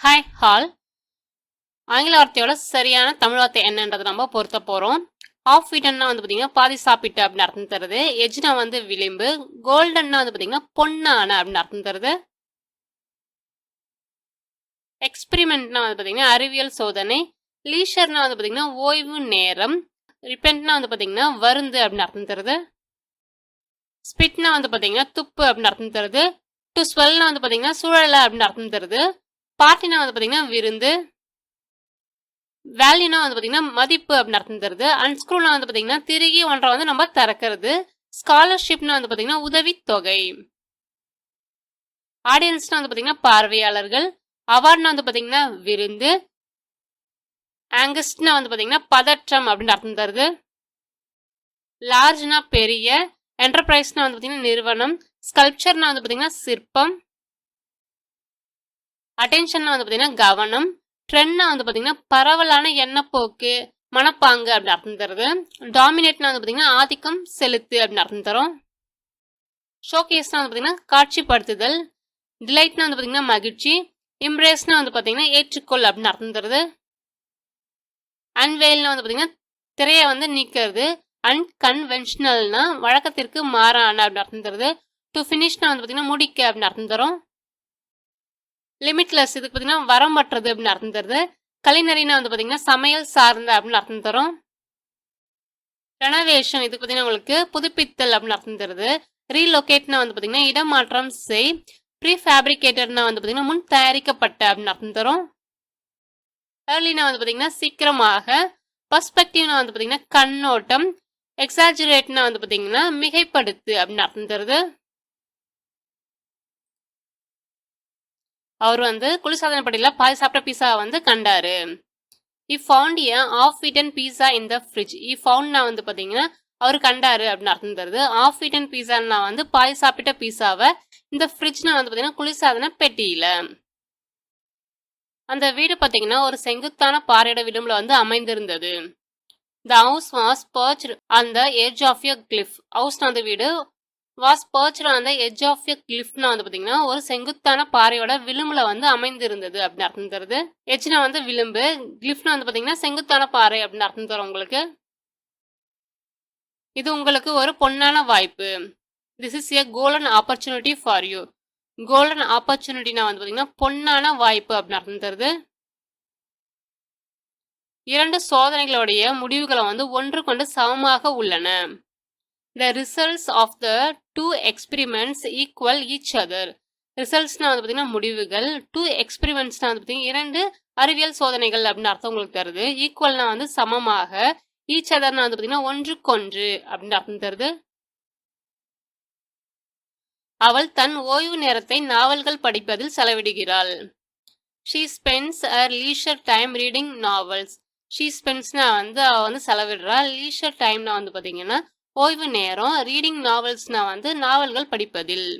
Hi hall ஆங்கில வார்த்தையோட சரியான தமிழ் வார்த்தை என்னன்றதை நம்ம பொருத்த போகிறோம் ஆஃப் வீட்டன்னா வந்து பார்த்தீங்கன்னா பாதி சாப்பிட்டு அப்படின்னு அர்த்தம் தருது. எஜ்னா வந்து விளிம்பு. கோல்டன்னா வந்து பார்த்தீங்கன்னா பொன்னான அப்படின்னு அர்த்தம் தருது. எக்ஸ்பிரிமெண்ட்னா வந்து பார்த்தீங்கன்னா அறிவியல் சோதனை. லீஷர்னா வந்து பார்த்தீங்கன்னா ஓய்வு நேரம். ரிப்பெண்ட்னா வந்து பார்த்தீங்கன்னா வருந்து அப்படின்னு அர்த்தம் தருது. ஸ்பிட்னா வந்து பார்த்தீங்கன்னா துப்பு அப்படின்னு அர்த்தம் தருது. டு ஸ்வெல்னா வந்து பார்த்தீங்கன்னா சூழலை அப்படின்னு அர்த்தம் தருது. பார்ட்டினா வந்து பார்த்தீங்கன்னா விருந்து வேல்யூனா வந்து பார்த்தீங்கன்னா மதிப்பு அப்படின்னு அர்த்தம் தருது. அன்ஸ்க்ரூனா வந்து பார்த்தீங்கன்னா திருகி ஒன்றை வந்து நம்ம திறக்கிறது. ஸ்காலர்ஷிப்னா வந்து பார்த்தீங்கன்னா உதவித்தொகை. ஆடியன்ஸ்னா வந்து பார்த்தீங்கன்னா பார்வையாளர்கள். அவார்ட்னா வந்து பார்த்தீங்கன்னா விருந்து. ஆங்கஸ்ட்னா வந்து பார்த்தீங்கன்னா பதற்றம் அப்படின்னு அர்த்தம் தருது. லார்ஜ்னா பெரிய. என்டர்பிரைஸ்னா வந்து பார்த்தீங்கன்னா நிறுவனம். ஸ்கல்ப்சர்னா வந்து பார்த்தீங்கன்னா சிற்பம். அட்டென்ஷன்னா வந்து பார்த்தீங்கன்னா கவனம் ட்ரெண்ட்னா வந்து பார்த்தீங்கன்னா பரவலான எண்ணப்போக்கு மனப்பாங்கு அப்படின்னு அர்த்தம் தருது. டாமினேட்னா வந்து பார்த்தீங்கன்னா ஆதிக்கம் செலுத்து அப்படின்னு அர்த்தம் தரும். ஷோகேஸ்னா வந்து பார்த்தீங்கன்னா காட்சிப்படுத்துதல் டிலைட்னா வந்து பார்த்தீங்கன்னா மகிழ்ச்சி இம்ப்ரேஸ்னா வந்து பார்த்தீங்கன்னா ஏற்றுக்கொள் அப்படின்னு அர்த்தம் தருது. அன்வேல்னா வந்து பார்த்தீங்கன்னா திரையை வந்து நீக்கிறது அன்கன்வென்ஷனல்னா வழக்கத்திற்கு மாறான அப்படின்னு அர்த்தம் தருது. டு ஃபினிஷ்னா வந்து பார்த்தீங்கன்னா முடிக்க அப்படின்னு அர்த்தம் தரும். லிமிட்லெஸ் இதுக்கு பார்த்தீங்கன்னா வரமற்றது அப்படின்னு அர்த்தம் தருது. கலைநறினா வந்து பார்த்தீங்கன்னா சமையல் சார்ந்த அப்படின்னு அர்த்தம் தரும். ரெனவேஷன் இதுக்கு பார்த்தீங்கன்னா உங்களுக்கு புதுப்பித்தல் அப்படின்னு அர்த்தம் தருது. ரீலொகேட்னா வந்து பார்த்தீங்கன்னா இடமாற்றம் செய். ப்ரீ ஃபேப்ரிகேட்டர்னா வந்து பார்த்தீங்கன்னா முன் தயாரிக்கப்பட்ட அப்படின்னு அர்த்தம் தரும். ஏர்லினா வந்து பார்த்தீங்கன்னா சீக்கிரமாக. பர்ஸ்பெக்டிவ்னா வந்து பார்த்தீங்கன்னா கண்ணோட்டம். எக்ஸாஜுரேட்னா வந்து பார்த்தீங்கன்னா மிகைப்படுத்து அப்படின்னு அர்த்தம் தருது. அவர் வந்து குளிர்சாதன பட்டியல பாதி சாப்பிட்ட பீஸா வந்து கண்டாரு. I found a half eaten pizza in the fridge I ஃபவுண்ட்னா வந்து பார்த்தீங்கன்னா அவர் கண்டாரு அப்படின்னு அர்த்தம் தருது. ஆஃப் ஈட்டன் பீஸான்னா வந்து பாதி சாப்பிட்ட பீஸாவை இந்த ஃப்ரிட்ஜ்னா வந்து பார்த்தீங்கன்னா குளிர்சாதன பெட்டியில். அந்த வீடு பார்த்தீங்கன்னா ஒரு செங்குத்தான பாறையோட விளிம்பில் வந்து அமைந்திருந்தது. த ஹவுஸ் வாஸ் பர்ச் அந்த the edge of a cliff ஹவுஸ்னா அந்த வீடு was perched on the edge of a கிளிஃப்னா வந்து பார்த்தீங்கன்னா ஒரு செங்குத்தான பாறையோட விளிம்புல வந்து அமைந்திருந்தது அப்படின்னு அர்த்தம் தருது. எட்ஜ்னா வந்து விளிம்பு கிளிஃப்னா வந்து பார்த்தீங்கன்னா செங்குத்தான பாறை அப்படின்னு அர்த்தம் தரும் உங்களுக்கு. இது உங்களுக்கு ஒரு பொன்னான வாய்ப்பு. This is a golden opportunity for you golden ஆப்பர்ச்சுனிட்டினா வந்து பார்த்தீங்கன்னா பொன்னான வாய்ப்பு அப்படின்னு அர்த்தம் தருது. இரண்டு சோதனைகளுடைய முடிவுகளை வந்து ஒன்று கொண்டு சமமாக உள்ளன. The results of the two experiments equal each other ரிசல்ட்ஸ்னால் வந்து பார்த்தீங்கன்னா முடிவுகள். டூ எக்ஸ்பிரிமெண்ட்ஸ்னால் வந்து பார்த்தீங்கன்னா இரண்டு அறிவியல் சோதனைகள் அப்படின்னு அர்த்தம் உங்களுக்கு தருது. ஈக்குவல்னா வந்து சமமாக. ஈச் அதர்னா வந்து பார்த்தீங்கன்னா ஒன்றுக்கொன்று அப்படின்னு அர்த்தம் தருது. அவள் தன் ஓய்வு நேரத்தை நாவல்கள் படிப்பதில் செலவிடுகிறாள். She spends her leisure time reading novels she ஸ்பென்ஸ்னா வந்து அவள் வந்து செலவிடுறாள் லீஷர் டைம்னா வந்து பார்த்தீங்கன்னா ஓய்வு நேரம் ரீடிங் நாவல்ஸ்னா வந்து நாவல்கள் படிப்பதில்.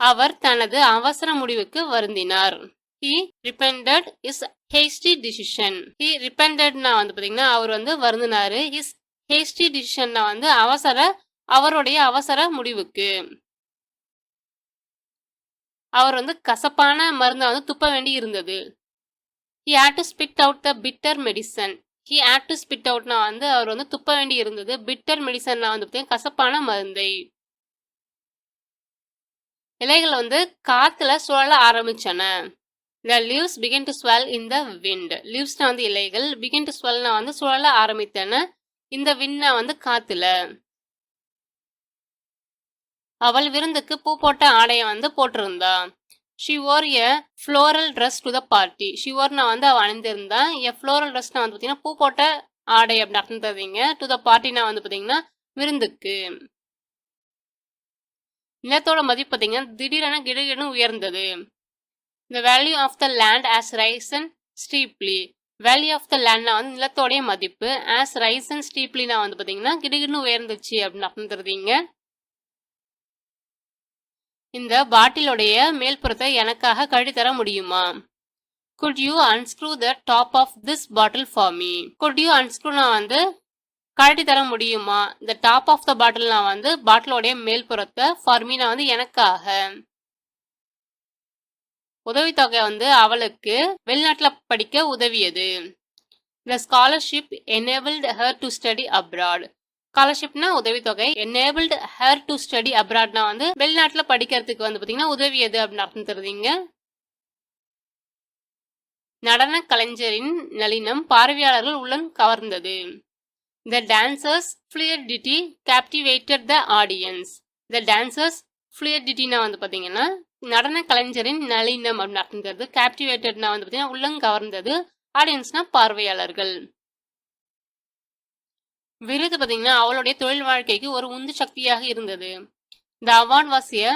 அவர் தனது அவசர முடிவுக்கு வருந்தினார். He repented his hasty decision he ரிப்பெண்டட்னா வந்து பார்த்தீங்கன்னா அவர் வந்து வருந்தினாரு. இஸ் ஹேஸ்டி டிசிஷன்னா வந்து அவசர அவருடைய அவசர முடிவுக்கு. அவர் வந்து கசப்பான மருந்தை வந்து துப்ப வேண்டி இருந்தது. He had to spit out the bitter medicine he had to spit அவுட்னா வந்து அவர் வந்து துப்ப வேண்டி இருந்தது. பிட்டர் மெடிசன்லாம் வந்து பார்த்தீங்கன்னா கசப்பான மருந்தை. இலைகள் வந்து காத்துல சுழல ஆரம்பிச்சன. The leaves begin to swirl in the wind லீவ்ஸ்னா வந்து இலைகள் பிகின் டு ஸ்வெல்னா வந்து சுழல ஆரம்பித்தன. இந்த விண்ணா வந்து காத்துல. அவள் விருந்துக்கு பூ போட்ட ஆடையை வந்து போட்டிருந்தா. She wore a floral dress to the party she wore நான் வந்து அவள் அணிந்திருந்தேன். என் ஃப்ளோரல் ட்ரெஸ் நான் வந்து பார்த்தீங்கன்னா பூ போட்ட ஆடை அப்படின்னு அர்த்தம் தருவீங்க டு த பார்ட்டினா வந்து பார்த்தீங்கன்னா விருந்துக்கு. நிலத்தோட மதிப்பு பார்த்தீங்கன்னா திடீரென கிடுகிடுன்னு உயர்ந்தது. The value of the land has rise and steeply value of the லேண்ட்னா வந்து நிலத்தோடைய மதிப்பு. ஆஸ் ரைஸ் அண்ட் ஸ்டீப்லினா வந்து பார்த்தீங்கன்னா கிடுகிடுன்னு உயர்ந்துச்சு அப்படின்னு அர்த்தம் தருவீங்க இந்த பாட்டிலுடைய மேல்புறத்தை எனக்காக கழட்டி தர முடியுமா? Could you unscrew the top of this bottle for me could you unscrew நான் வந்து கழட்டி தர முடியுமா இந்த டாப் ஆஃப் த பாட்டில்னா வந்து பாட்டிலோடைய மேல்புறத்தை ஃபார் மீனா வந்து எனக்காக. உதவித்தொகை வந்து அவளுக்கு வெளிநாட்டில் படிக்க உதவியது. The scholarship enabled her to study abroad ஸ்காலர்ஷிப்னா உதவித்தொகை. எனேபிள்ட் ஹேர் டு ஸ்டடி அப்ராட்னா வந்து வெளிநாட்டுல படிக்கிறதுக்கு வந்து பாத்தீங்கன்னா உதவியது அப்படின்னு அர்த்தம் தருவீங்க நடன கலைஞரின் நளினம் பார்வையாளர்கள் உள்ளம் கவர்ந்தது. The dancers flirtily captivated the audience the dancers ஃபிளியர்டிட்டினா வந்து பார்த்தீங்கன்னா நடன கலைஞரின் நளினம் அப்படின்னு அர்த்தம் தருது கேப்டிவேட்டட்னா வந்து பார்த்தீங்கன்னா உள்ளம் கவர்ந்தது. ஆடியன்ஸ்னா பார்வையாளர்கள். விருது பார்த்தீங்கன்னா அவளுடைய தொழில் வாழ்க்கைக்கு ஒரு உந்து சக்தியாக இருந்தது. The award was a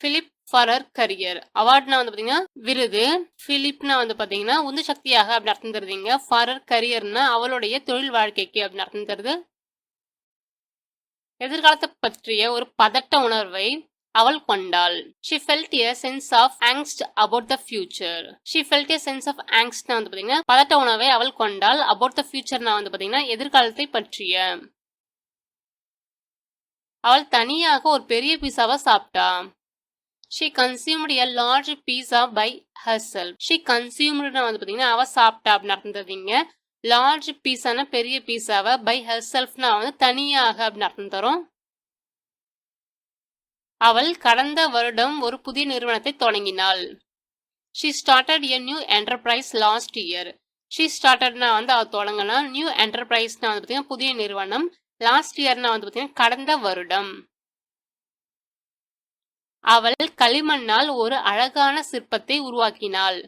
fillip for career அவார்ட்னா வந்து பார்த்தீங்கன்னா விருது. பிலிப்னா வந்து பார்த்தீங்கன்னா உந்து சக்தியாக அப்படின்னு அர்த்தம் தருதுங்க. ஃபார் கரியர்னா அவளுடைய தொழில் வாழ்க்கைக்கு அப்படின்னு அர்த்தம் தருது. எதிர்காலத்தை பற்றிய ஒரு பதட்ட உணர்வை அவள் கொண்டாள். She felt a sense of angst about the future she felt a sense of ஆங்ஸ்ட்னா வந்து பார்த்தீங்கன்னா பதட்ட உணவை அவள் கொண்டாள். அபவுட் த ஃபியூச்சர்னா வந்து பார்த்தீங்கன்னா எதிர்காலத்தை பற்றிய. அவள் தனியாக ஒரு பெரிய பீஸாவை சாப்பிட்டா. She consumed a large pizza by herself she கன்சியூம்டுனா வந்து பார்த்தீங்கன்னா அவள் சாப்பிட்டா அப்படின்னு அர்த்தம் லார்ஜ் பீஸான பெரிய பீஸாவை பை ஹெர் செல்ஃப்னா வந்து தனியாக அப்படின்னு அர்த்தம் தரும். அவள் கடந்த வருடம் ஒரு புதிய நிறுவனத்தை தொடங்கினாள். She started a new enterprise last year she ஸ்டார்டட்னா வந்து அவள் தொடங்கினா நியூ என்டர்பிரைஸ்னா வந்து பார்த்தீங்கன்னா புதிய நிறுவனம். லாஸ்ட் இயர்னா வந்து பார்த்தீங்கன்னா கடந்த வருடம். அவள் களிமண்ணால் ஒரு அழகான சிற்பத்தை உருவாக்கினாள்.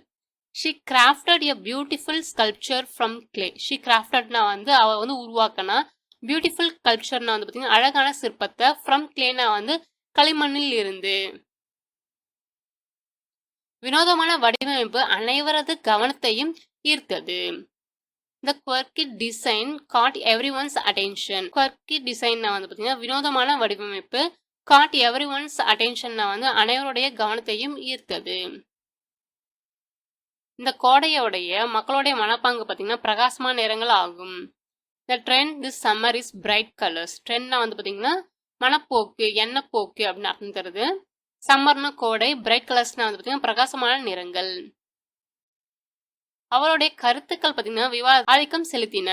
She crafted a beautiful sculpture from clay she கிராஃப்டட்னா வந்து அவள் வந்து உருவாக்கினா பியூட்டிஃபுல் கல்ச்சர்னா வந்து பார்த்தீங்கன்னா அழகான சிற்பத்தை ஃப்ரம் கிளேனா வந்து களிமண்ணில் இருந்து வினோதமான வடிவமைப்பு அனைவரது கவனத்தையும் ஈர்த்தது. இந்த quirky design caught everyone's attention quirky design வந்து பார்த்தீங்கன்னா வினோதமான வடிவமைப்பு காட் எவ்ரி ஒன்ஸ் அட்டென்ஷன் வந்து அனைவருடைய கவனத்தையும் ஈர்த்தது. இந்த கோடையோடைய மக்களுடைய மனப்பாங்கு பார்த்தீங்கன்னா பிரகாசமான நிறங்கள் ஆகும். The trend this summer is bright colours ட்ரெண்ட்னா வந்து பார்த்தீங்கன்னா மனப்போக்கு எண்ணப்போக்கு அப்படின்னு அர்த்தம் தருது. சம்மர்னா கோடை பிரைட் கலர்ஸ்னா வந்து பார்த்தீங்கன்னா பிரகாசமான நிறங்கள். அவருடைய கருத்துக்கள் பார்த்தீங்கன்னா விவாத ஆதிக்கம் செலுத்தின.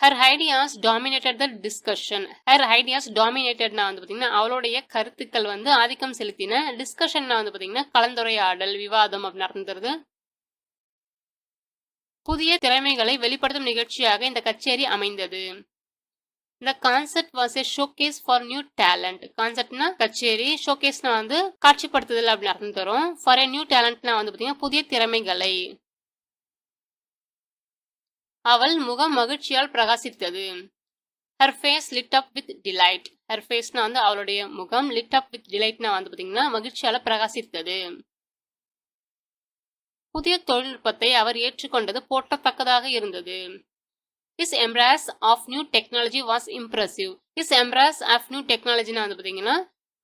Her ideas dominated the discussion her ideas டாமினேட்டட்னா வந்து பார்த்தீங்கன்னா அவளுடைய கருத்துக்கள் வந்து ஆதிக்கம் செலுத்தின. டிஸ்கஷன்னா வந்து பார்த்தீங்கன்னா கலந்துரையாடல் விவாதம் அப்படின்னு அர்த்தம் தருது. புதிய திறமைகளை வெளிப்படுத்தும் நிகழ்ச்சியாக இந்த கச்சேரி அமைந்தது. இந்த concert was a showcase for new talent கான்சர்ட்னா கச்சேரி ஷோகேஸ்னா வந்து காட்சிப்படுத்துதல் அப்படின்னு அர்த்தம் தரும். ஃபார் ஏ நியூ டேலண்ட்னா வந்து பார்த்தீங்கன்னா புதிய திறமைகளை. அவள் முகம் மகிழ்ச்சியால் பிரகாசித்தது. Her face lit up with delight her ஃபேஸ்னா வந்து அவளுடைய முகம் லிட் அப் வித் டிலைட்னா வந்து பார்த்தீங்கன்னா மகிழ்ச்சியால் பிரகாசித்தது. புதிய தொழில்நுட்பத்தை அவர் ஏற்றுக்கொண்டது போற்றத்தக்கதாக இருந்தது. His embrace of new technology was impressive his embrace of new டெக்னாலஜினா வந்து பார்த்தீங்கன்னா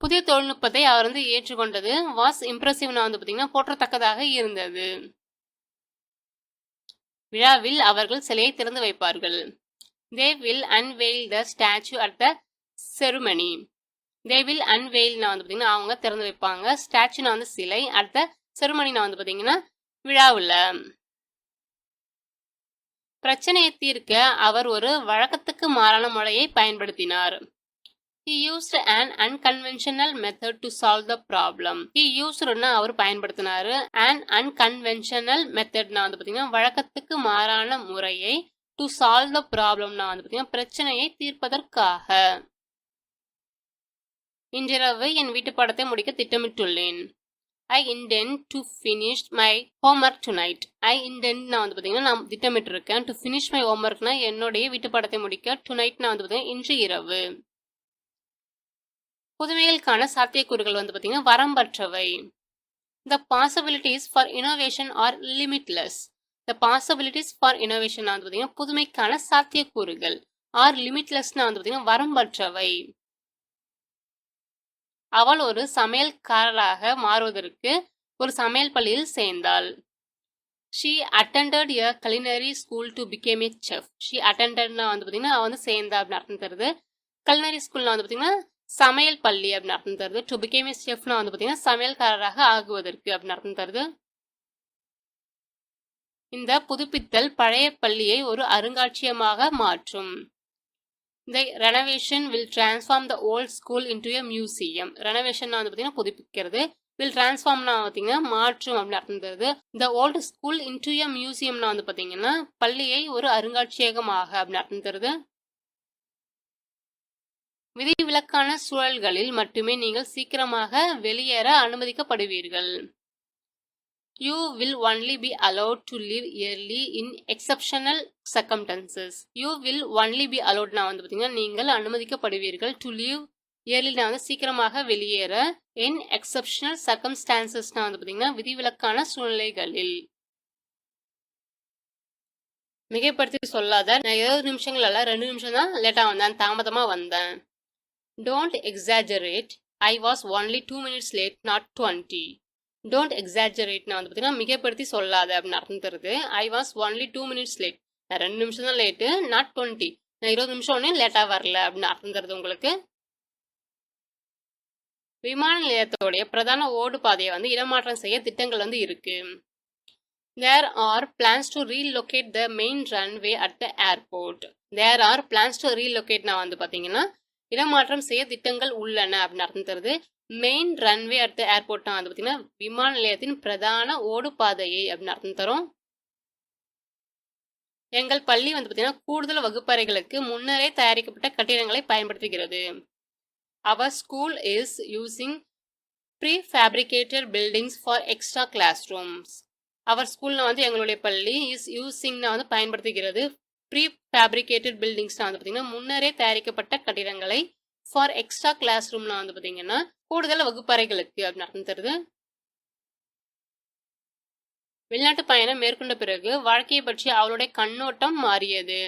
புதிய தொழில்நுட்பத்தை அவர் வந்து ஏற்றுக்கொண்டது வாஸ் இம்ப்ரெசிவ்னா வந்து பார்த்தீங்கன்னா போற்றத்தக்கதாக இருந்தது. விழாவில் அவர்கள் சிலையை திறந்து வைப்பார்கள். They will unveil the statue at the ceremony they will அன்வெயில்னா வந்து பார்த்தீங்கன்னா அவங்க திறந்து வைப்பாங்க. ஸ்டாச்சுனா வந்து சிலை அட் த செருமனினா வந்து பார்த்தீங்கன்னா விழாவில். பிரச்சனையை தீர்க்க அவர் ஒரு வழக்கத்துக்கு மாறான முறையை பயன்படுத்தினார். He used and unconventional method to solve the problem he usedனா அவர் பயன்படுத்தினாரு. அண்ட் அன்கன்வென்ஷனல் மெத்தட்னா வந்து பார்த்தீங்கன்னா வழக்கத்துக்கு மாறான முறையை டு சால்வ் த ப்ராப்ளம்னா வந்து பார்த்தீங்கன்னா பிரச்சனையை தீர்ப்பதற்காக. இன்றிரவு என் வீட்டு படத்தை முடிக்க திட்டமிட்டுள்ளேன். I intend to finish my homework tonight I intend நான் வந்து பார்த்தீங்கன்னா நான் திட்டமிட்டிருக்கேன். டு ஃபினிஷ் மை ஹோம்ஒர்க்னா என்னுடைய வீட்டு படத்தை முடிக்க டு நைட் நான் வந்து பார்த்தீங்கன்னா இன்று இரவு. புதுமைகளுக்கான சாத்தியக்கூறுகள் வந்து பார்த்தீங்கன்னா வரம்பற்றவை the possibilities for innovation are limitless the possibilities for innovation வந்து பார்த்தீங்கன்னா புதுமைக்கான சாத்தியக்கூறுகள் ஆர் லிமிட்லெஸ்னா வந்து பார்த்தீங்கன்னா வரம்பற்றவை அவள் ஒரு சமையல்காரராக மாறுவதற்கு ஒரு சமையல் பள்ளியில் சேர்ந்தாள். She attended a culinary school to become a chef she அட்டண்டட்னா வந்து பார்த்தீங்கன்னா அவள் வந்து சேர்ந்தா அப்படின்னு அர்த்தம் தருது. கலினரி ஸ்கூல்னா வந்து பார்த்தீங்கன்னா சமையல் பள்ளி அப்படின்னு அர்த்தம் தருது. டு பிகேம் ஏ செஃப்னா வந்து பார்த்தீங்கன்னா சமையல்காரராக ஆகுவதற்கு அப்படின்னு அர்த்தம் தருது. இந்த புதுப்பித்தல் பழைய பள்ளியை ஒரு அருங்காட்சியகமாக மாற்றும். இந்த renovation will transform the old school into a museum renovation வந்து பார்த்தீங்கன்னா புதுப்பிக்கிறது. வில் டிரான்ஸ்ஃபார்ம்னா பார்த்தீங்கன்னா மாற்றும் அப்படின்னு அர்த்தம் தருது. இந்த ஓல்டு ஸ்கூல் இன்டு எ மியூசியம்னா வந்து பார்த்தீங்கன்னா பள்ளியை ஒரு அருங்காட்சியகமாக அப்படின்னு அர்த்தம் தருது. விதிவிலக்கான சூழல்களில் மட்டுமே நீங்கள் சீக்கிரமாக வெளியேற அனுமதிக்கப்படுவீர்கள். You will only be allowed to leave early in exceptional circumstances you will only be நான் வந்து பார்த்தீங்கன்னா நீங்கள் அனுமதிக்கப்படுவீர்கள் டு லீவ் இயர்லினா வந்து சீக்கிரமாக வெளியேற இன் எக்ஸப்ஷனல் சர்க்கம்ஸ்டான்சஸ்னா வந்து பார்த்தீங்கன்னா விதிவிலக்கான சூழ்நிலைகளில். மிகைப்படுத்தி சொல்லாத நான் இருபது நிமிஷங்கள் அல்ல ரெண்டு நிமிஷம் தான் லேட்டாக வந்தேன் தாமதமாக வந்தேன். Don't exaggerate I was only two minutes late not twenty don't எக்ஸாஜரேட்னா வந்து பார்த்தீங்கன்னா மிகப்படுத்தி சொல்லாத அப்படின்னு அர்த்தம் தருது. I was only two minutes late நான் ரெண்டு நிமிஷம் தான் லேட்டு நாட் டுவெண்ட்டி நான் இருபது நிமிஷம் ஒன்னே லேட்டாக வரல அப்படின்னு அர்த்தம் தருது உங்களுக்கு. விமான நிலையத்தோடைய பிரதான ஓடு பாதையை வந்து இடமாற்றம் செய்ய திட்டங்கள் வந்து இருக்கு. There are plans to relocate the main runway at the airport there are plans to ரீலொகேட்னா வந்து பார்த்தீங்கன்னா இடமாற்றம் செய்ய திட்டங்கள் உள்ளன அப்படின்னு அர்த்தம் தருது. மெயின் ரன்வே அட் த ஏர்போர்ட்னா வந்து பார்த்தீங்கன்னா விமான நிலையத்தின் பிரதான ஓடுபாதையை அப்படின்னு அர்த்தம் தரும். எங்கள் பள்ளி வந்து பார்த்திங்கன்னா கூடுதல் வகுப்பறைகளுக்கு முன்னரே தயாரிக்கப்பட்ட கட்டிடங்களை பயன்படுத்துகிறது. Our school is using prefabricated buildings for extra classrooms அவர் ஸ்கூலில் வந்து எங்களுடைய பள்ளி இஸ் யூசிங்னா வந்து பயன்படுத்துகிறது. ப்ரீ ஃபேப்ரிகேட்டட் பில்டிங்ஸ்னால் வந்து பார்த்தீங்கன்னா முன்னரே தயாரிக்கப்பட்ட கட்டிடங்களை ஃபார் எக்ஸ்ட்ரா கிளாஸ் ரூம்னா வந்து பார்த்தீங்கன்னா கூடுதல் வகுப்பறைகளுக்கு அப்படின்னு அர்த்தம் தருது வெளிநாட்டு பயணம் மேற்கொண்ட பிறகு வாழ்க்கையை பற்றி அவளுடைய கண்ணோட்டம் மாறியது.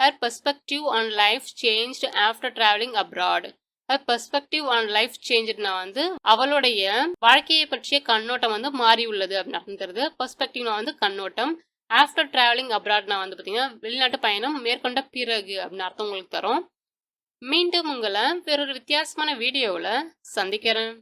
Her perspective on life change after travelling abroad her perspective on life சேஞ்சுனா வந்து அவளுடைய வாழ்க்கையை பற்றிய கண்ணோட்டம் வந்து மாறி உள்ளது அப்படின்னு அர்த்தம் தருது பெர்ஸ்பெக்டிவ்னா வந்து கண்ணோட்டம். ஆஃப்டர் டிராவலிங் அப்ராட்னா வந்து பார்த்தீங்கன்னா வெளிநாட்டு பயணம் மேற்கொண்ட பிறகு அப்படின்னு அர்த்தம் உங்களுக்கு தரும். மீண்டும் உங்களை வேறொரு வித்தியாசமான வீடியோவில் சந்திக்கிறேன்.